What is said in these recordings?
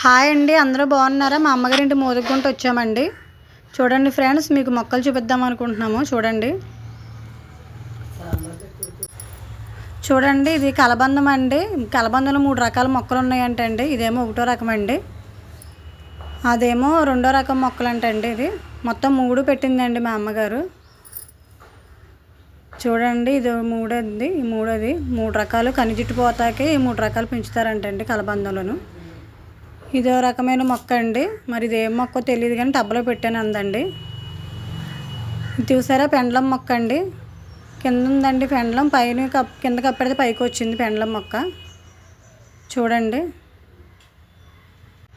Hi అండి అందరూ బాగున్నారా? మా అమ్మగారి ఇంటి మోదుగుంట వచ్చామండి. చూడండి ఫ్రెండ్స్ మీకు మొక్కలు చూపిద్దాం అనుకుంటున్నాము. చూడండి. చూడండి ఇది కలబందం అండి. కలబందంలో మూడు రకాల మొక్కలు ఉన్నాయంటండి. ఇదేమో ఒకటో రకం అండి. అదేమో రెండో రకం మొక్కలు అంటండి ఇది. మొత్తం మూడు పెట్టిందండి మా అమ్మగారు. చూడండి ఇది మూడోది ఈ మూడోది. మూడు రకాలు కనిజిట్టు పోతాకే ఈ మూడు రకాలు పెంచుతారంటండి కలబందంలోనూ. ఇదో రకమైన మొక్క అండి. మరి ఇది ఏం మొక్క తెలియదు కానీ టబ్లో పెట్టాను అందండి. చూసారా? పెండలం మొక్క అండి. కింద ఉందండి పెండలం. పైన కప్ కింద కప్పెడితే పైకి వచ్చింది పెండలం మొక్క. చూడండి.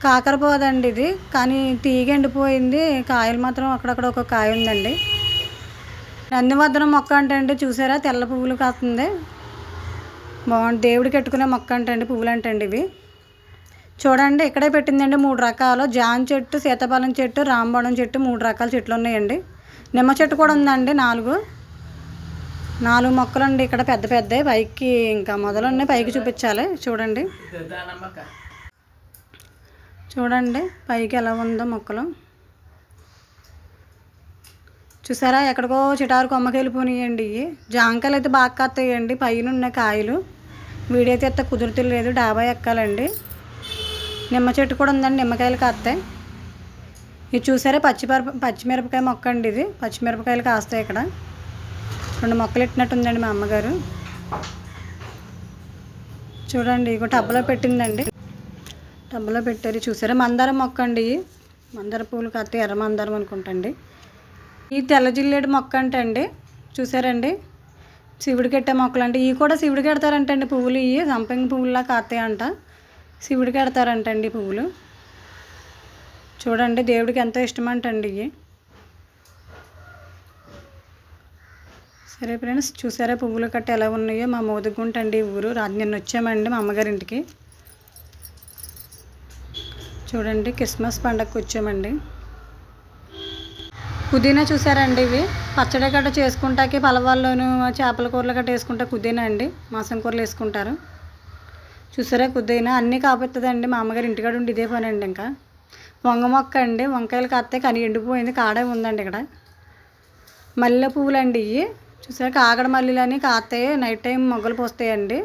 కాకరపోదండి ఇది. కానీ తీగ ఎండిపోయింది. కాయలు మాత్రం అక్కడక్కడ ఒక కాయ ఉందండి. నందివర్ధనం మొక్క అంటే అండి చూసారా? తెల్ల పువ్వులు కాస్తుంది. బాగుంది. దేవుడికి కట్టుకునే మొక్క అంటే అండి పువ్వులు అంటే అండి ఇవి. చూడండి ఇక్కడే పెట్టిందండి మూడు రకాలు. జాన్ చెట్టు సీతాఫలం చెట్టు రాంబడం చెట్టు మూడు రకాల చెట్లు ఉన్నాయండి. నిమ్మ చెట్టు కూడా ఉందండి నాలుగు. నాలుగు మొక్కలు అండి ఇక్కడ పెద్ద పెద్ద. పైకి ఇంకా మొదలున్నాయి పైకి చూపించాలి. చూడండి. చూడండి పైకి ఎలా ఉందో మొక్కలు. చూసారా ఎక్కడికో చిటారు కొమ్మకి వెళ్ళిపోయినాయండి ఇవి జాంకాయలు అయితే బాగా కత్తాయండి పైన ఉన్న కాయలు. వీడియో తీస్తే కుదురుతలేదు డాబా ఎక్కాలండి. నిమ్మ చెట్టు కూడా ఉందండి నిమ్మకాయలు కాస్తాయి. ఇది చూసారా? పచ్చిమిరప పచ్చిమిరపకాయ మొక్క అండి ఇది. పచ్చిమిరపకాయలు కాస్తాయి ఇక్కడ. రెండు మొక్కలు ఎట్టినట్టు ఉందండి మా అమ్మగారు. చూడండి ఇక టబ్బలో పెట్టిందండి. టబ్బలో పెట్టారు. చూసారా? మందారం మొక్క అండి మందార పూలు కాస్తే ఎర్ర మందారం అనుకుంటండి. ఈ తెల్ల జిల్లేడు మొక్క అంటే అండి చూసారండి? శివుడు పెట్టే మొక్కలు అంటే ఇవి కూడా శివుడికి పెడతారంటండి పువ్వులు. ఇవి సంపంగి పువ్వుల్లా కాస్తాయి అంట శివుడికి పెడతారంటండి పువ్వులు. చూడండి దేవుడికి ఎంతో ఇష్టమంటండి ఇవి. సరే ఫ్రెండ్స్ చూసారా పువ్వులు కట్ట ఎలా ఉన్నాయో? మా మోదుగుంటండి ఊరు. రాత్రి నిన్న వచ్చామండి మా అమ్మగారింటికి. చూడండి క్రిస్మస్ పండగకి వచ్చామండి. పుదీనా చూసారండి ఇవి. పచ్చడి గట్ట చేసుకుంటాకి పలవాల్లోను చేపల కూరలు గట్ట వేసుకుంటా పుదీనా అండి. మాసం కూరలు వేసుకుంటారు. చూసారా కొద్దిగా అన్నీ కాపుతుందండి మా అమ్మగారు ఇంటికాడ ఉండి ఇదే పని అండి ఇంకా. వంగ మొక్క అండి. వంకాయలు కాస్తే కానీ ఎండిపోయింది. కాడే ఉందండి ఇక్కడ. మల్లె పువ్వులు అండి ఇవి చూసారా? కాగడ మల్లెలు అని కాస్తాయి నైట్ టైం మొగ్గలు పోస్తాయండి.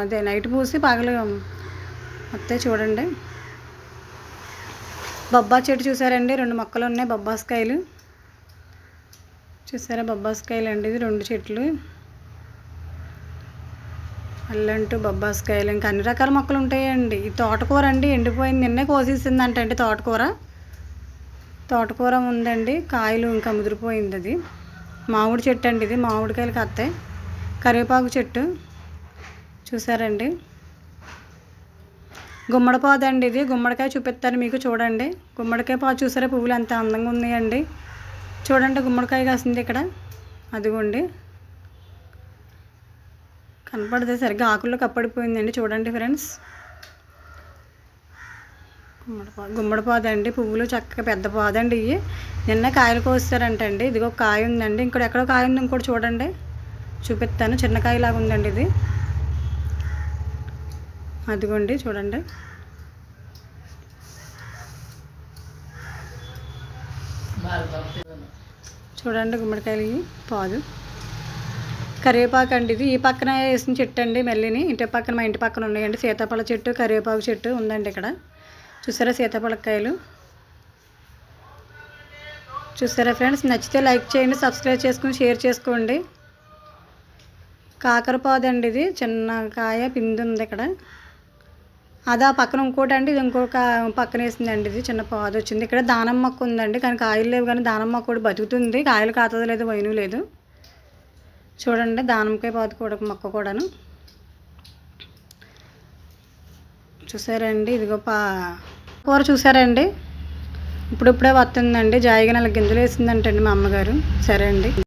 అదే నైట్ పూసి పగలు వస్తాయి చూడండి. బొబ్బా చెట్టు చూసారండి. రెండు మొక్కలు ఉన్నాయి. బొబ్బాస్కాయలు. చూసారా? బొబ్బాస్కాయలు అండి ఇది రెండు చెట్లు. అల్లంటూ బొబ్బాస్కాయలు ఇంకా అన్ని రకాల మొక్కలు ఉంటాయండి. ఈ తోటకూర అండి ఎండిపోయింది. నిన్నే కోసేసిందంట అండి తోటకూర. తోటకూర ఉందండి కాయలు ఇంకా ముదిరిపోయింది అది. మామిడి చెట్టు అండి ఇది మామిడికాయలు కత్తాయి కరివేపాకు చెట్టు చూసారండి. గుమ్మడి పాదు అండి ఇది. గుమ్మడికాయ చూపిస్తాను మీకు చూడండి. గుమ్మడికాయ పాదు చూసారా? పువ్వులు ఎంత అందంగా ఉన్నాయండి. చూడండి గుమ్మడికాయ కాసింది ఇక్కడ. అదిగోండి. కనపడితే సరిగ్గా ఆకుల్లో కప్పడిపోయిందండి. చూడండి ఫ్రెండ్స్. గుమ్మడిపాదు గుమ్మడిపాదు అండి పువ్వులు చక్కగా పెద్ద పాదండి ఇవి. నిన్న కాయలు కోస్తారంటండి. ఇదిగో కాయ ఉందండి. ఇంకోటి ఎక్కడో కాయ ఉంది ఇంకోటి చూడండి. చూపిస్తాను. చిన్న కాయలాగా ఉందండి ఇది. అదిగోండి చూడండి. చూడండి గుమ్మడికాయలు పాదు. కరివేపాకు అండి ఇది. ఈ పక్కన వేసిన చెట్టు అండి మళ్ళీని ఇంటి పక్కన మా ఇంటి పక్కన ఉన్నాయండి. సీతాఫల చెట్టు కరివేపాకు చెట్టు ఉందండి ఇక్కడ. చూసారా సీతాఫలకాయలు చూసారా ఫ్రెండ్స్? నచ్చితే లైక్ చేయండి సబ్స్క్రైబ్ చేసుకుని షేర్ చేసుకోండి. కాకరపాదు అండి ఇది. చిన్న కాయ పిండి ఉంది ఇక్కడ. అదా పక్కన ఇంకోటి అండి. ఇది ఇంకొక పక్కన వేసిందండి ఇది. చిన్న పాదు వచ్చింది ఇక్కడ దానం మొక్క ఉందండి. కానీ కాయలు లేవు కానీ దానం మొక్క కూడా బతుకుతుంది. కాయలు కాతది లేదు వైను లేదు. చూడండి దానిమ్మకాయ పాదు కూడా మొక్క కూడాను. చూసారండి ఇదిగో పా కూర చూసారండి? ఇప్పుడిప్పుడే వస్తుందండి జాయిగా నెల గింజలు వేసిందంటండి మా అమ్మగారు. సరే అండి.